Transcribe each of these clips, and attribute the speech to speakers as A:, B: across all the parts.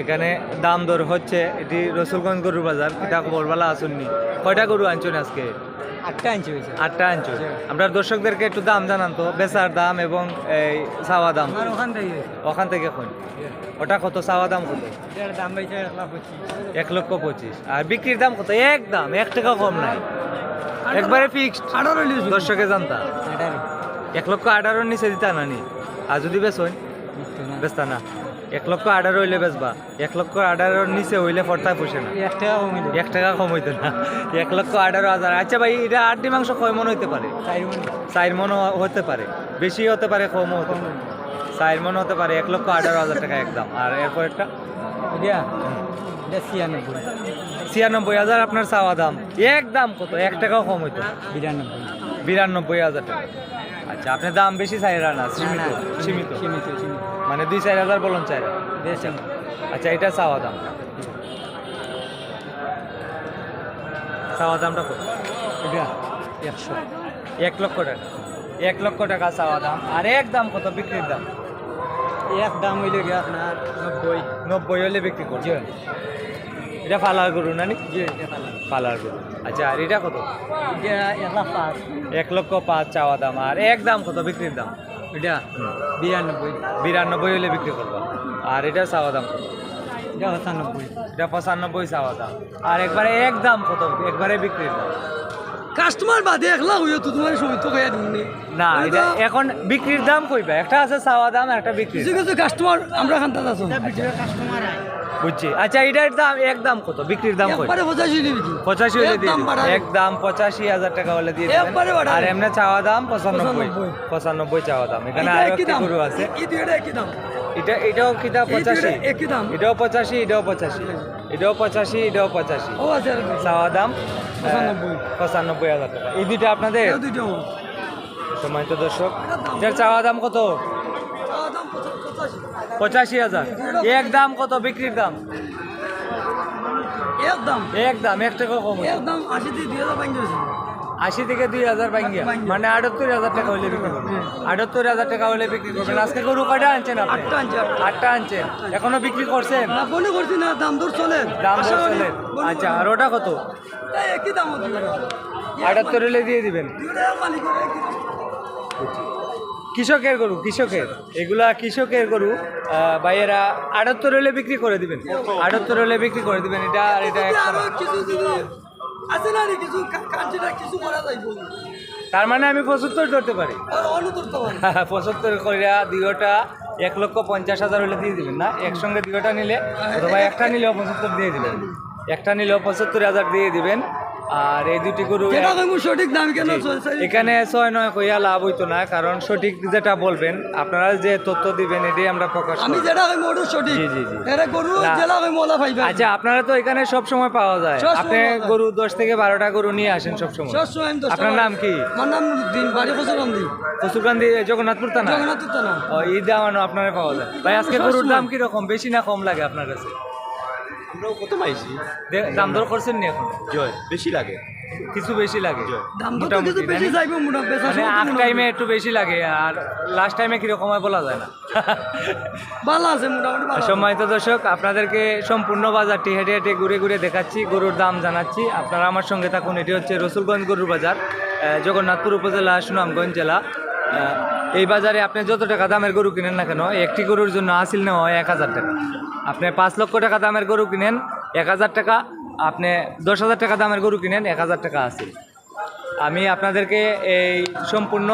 A: এখানে দাম দর হচ্ছে এটি রসুলগঞ্জ গরুর বাজার কিতা খবরবালা আসুননি। কয়টা গরু আনছেন আজকে?
B: আটটা হয়েছে
A: আটটা আনছো? আমরা দর্শকদেরকে একটু দাম জানান তো বেচার দাম এবং এই চাওয়া দাম।
B: ওখান থেকে।
A: ওখান থেকে কোন ওটা কত চাওয়া দাম কত?
B: দাম এক
A: লক্ষ পঁচিশ। আর বিক্রির দাম কত? এক দাম এক টাকা কম নাই। একবারে ফিক্সড দর্শকে জানতা? এক লক্ষ আঠারোর নিচে দিতা নানি আর যদি বেচন বেচতা না। এক লক্ষ আঠারো হইলে বেচবা। এক লক্ষ আঠারোর নিচে হইলে ফর্তায় পুষে না।
B: এক টাকা কমিল
A: এক টাকা কম হইতো না। এক লক্ষ আঠারো হাজার। আচ্ছা ভাই এটা আটটি মাংস কয় মন হইতে পারে?
B: চার মন।
A: হতে পারে। বেশি হতে পারে কমও হতে পারে। চার মন হতে পারে এক লক্ষ আঠারো হাজার টাকা একদম। আর এরপর একটা?
B: ছিয়ানব্বই।
A: ছিয়ানব্বই হাজার আপনার চাওয়া দাম। এক দাম কত? এক টাকাও কম হইতো
B: বিরানব্বই।
A: বিরানব্বই হাজার টাকা। আচ্ছা আপনি দাম বেশি চাইরা না সীমিত সীমিত। মানে দুই চার হাজার বলুন চাই।
B: বেশি
A: আচ্ছা এটা চাওয়া দাম। চাওয়া দামটা কত?
B: এটা একশো।
A: এক লক্ষ টাকা। এক লক্ষ টাকা চাওয়া দাম। আর এক দাম কত বিক্রির দাম?
B: এক দাম হইলে গিয়ে আপনার নব্বই?
A: নব্বই হলে বিক্রি করছে এটা ফালার গরু না নি। ফালার গরু। আচ্ছা আর এটা কত?
B: এক
A: লক্ষ পাঁচ চাওয়া দাম। আর এক দাম কত? বিক্রির দাম?
B: এটা বিরানব্বই।
A: বিরানব্বই হলে বিক্রি করব। আর এটা চাওয়া দাম কত?
B: এটা পঁচানব্বই।
A: এটা পঁচানব্বই চাওয়া দাম। আর একবারে এক দাম কত? একবারে বিক্রির দাম?
B: কাস্টমার বাদে এক লাখ হইও তো তোমার সময় তো কইয়া দিন
A: না এটা এখন বিক্রির দাম কইবা। একটা আছে চাওয়া দাম একটা বিক্রির
B: কিছু কিছু কাস্টমার আমরা খান্তাত আছো
A: বুঝছি। আচ্ছা এটার দাম এক দাম কত? বিক্রির দাম কই?
B: একবারে পঁচাশি
A: পঁচাশি হলে দিয়ে। এক দাম পঁচাশি হাজার টাকা হলে দিয়ে। আর এমনি চাওয়া দাম পঁচানব্বই।
B: পঁচানব্বই।
A: চাওয়া দাম। এখানে আরও
B: একই
A: একটি গরু আছে। এটা এটাও কিতা পঁচাশি?
B: একই দাম।
A: এটাও পঁচাশি এটাও পঁচাশি। এটাও পঁচাশি এটাও পঁচাশি।
B: ও আছে
A: চাওয়া দাম
B: পঁচানব্বই।
A: হাজার টাকা। এই দুইটা আপনাদের?
B: এই দুইটা ও।
A: সময় তো দর্শক চাওয়া দাম কত?
B: পঁচাশি।
A: হাজার। এক দাম কত? বিক্রির দাম?
B: এক দাম।
A: এক দাম এক টাকা কম একদম
B: এক দাম আশি দিয়ে দুই হাজার
A: আশি থেকে দুই হাজার ভাঙ্গিয়া। মানে আটাত্তর হাজার টাকা হলে বিক্রি করবেন। আটাত্তর হাজার টাকা হলে বিক্রি করবেন। আজকে গরু কয়টা আনছেন
B: আটটা আনছি আটটা।
A: আনছেন। এখনও বিক্রি করছেন?
B: না করছি না দাম দর চলে।
A: দাম
B: করি।
A: চলে। আচ্ছা আর ওটা কত?
B: এই একই দাম
A: আটাত্তর হলে দিয়ে দিবেন। কৃষকের গরু কৃষকের। এগুলা কৃষকের গরু। আহ, ভাইয়েরা আটাত্তর হলে বিক্রি করে দিবেন। আটাত্তর হলে বিক্রি করে দিবেন। এটা আর এটা
B: আছে না রে কিছু কাঞ্চিটা কিছু করা যাইব
A: তার মানে আমি পঁচাত্তর ধরতে পারি।
B: অনুতর
A: পঁচাত্তর করিয়া দুইটা এক লক্ষ পঞ্চাশ হাজার হলে দিয়ে দিবেন না? একসঙ্গে দুইটা নিলে অথবা একটা নিলেও পঁচাত্তর দিয়ে দিবেন। একটা নিলেও পঁচাত্তর হাজার দিয়ে দিবেন। আর এই দুটি গরু
B: সঠিক দাম কেন
A: এখানে ছয় নয় কইয়া লাভ হইতো না কারণ সঠিক যেটা বলবেন আপনারা যে তথ্য দিবেন এটাই আমরা প্রকাশ
B: আমি যেটা ওটা সঠিক।
A: জি, জি, জি।
B: এরা গরু জেলা ওলা
A: আচ্ছা আপনারা তো এখানে সব সময় পাওয়া যায়। আপনি গরু দশ থেকে বারোটা গরু নিয়ে আসেন সব সময়
B: সব সময়
A: আপনার নাম কি?
B: আমার নাম দিন বাড়ি
A: জগন্নাথপুর থানা?
B: জগন্নাথ তো না
A: ও আপনারা পাওয়া যায়। ভাই আজকে গরুর। দাম কীরকম? বেশি না কম লাগে আপনার কাছে?
C: আমরাও কত পাইছি?
A: দাম দর করছেন নি এখন?
C: জয় বেশি লাগে।
A: কিছু বেশি লাগে।
B: দাম
A: মোটামুটি,
B: বেশি
A: মানে-
B: যাইব
A: টাইমে একটু বেশি লাগে আর লাস্ট টাইমে কীরকম হয় বলা যায় না।
B: ভালো আছে মোটামুটি
A: সম্মানিত দর্শক আপনাদেরকে সম্পূর্ণ বাজারটি হেঁটে হেঁটে ঘুরে ঘুরে দেখাচ্ছি গরুর দাম জানাচ্ছি। আপনারা আমার সঙ্গে থাকুন এটি হচ্ছে রসুলগঞ্জ গরুর বাজার আহ, জগন্নাথপুর উপজেলা সুনামগঞ্জ জেলা। এই বাজারে আপনি যত টাকা দামের গরু কিনেন না কেন, একটি গরুর জন্য হাসিল নেওয়া হয় এক হাজার টাকা। আপনি পাঁচ লক্ষ টাকা দামের গরু কিনেন, এক হাজার টাকা, আপনি দশ হাজার টাকা দামের গরু কিনেন, এক হাজার টাকা হাসিল আমি আপনাদেরকে এই সম্পূর্ণ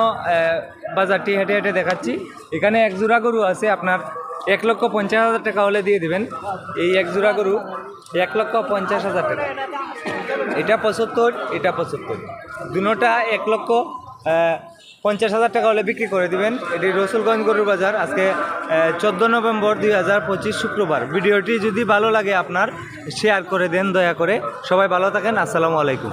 A: বাজারটি হেঁটে হেঁটে দেখাচ্ছি। এখানে এক জোড়া গরু আছে, আপনার এক লক্ষ পঞ্চাশ হাজার টাকা হলে দিয়ে দিবেন। এই এক জোড়া গরু এক লক্ষ পঞ্চাশ হাজার টাকা। এটা পঁচাত্তর এটা পঁচাত্তর। দুটোটা এক লক্ষ পঞ্চাশ হাজার টাকা হলে বিক্রি করে দিবেন। এটি রসুলগঞ্জ গরুর বাজার। আজকে চোদ্দ নভেম্বর দুই হাজার পঁচিশ শুক্রবার। ভিডিওটি যদি ভালো লাগে আপনার শেয়ার করে দেন, দয়া করে। সবাই ভালো থাকেন। আসসালামু আলাইকুম।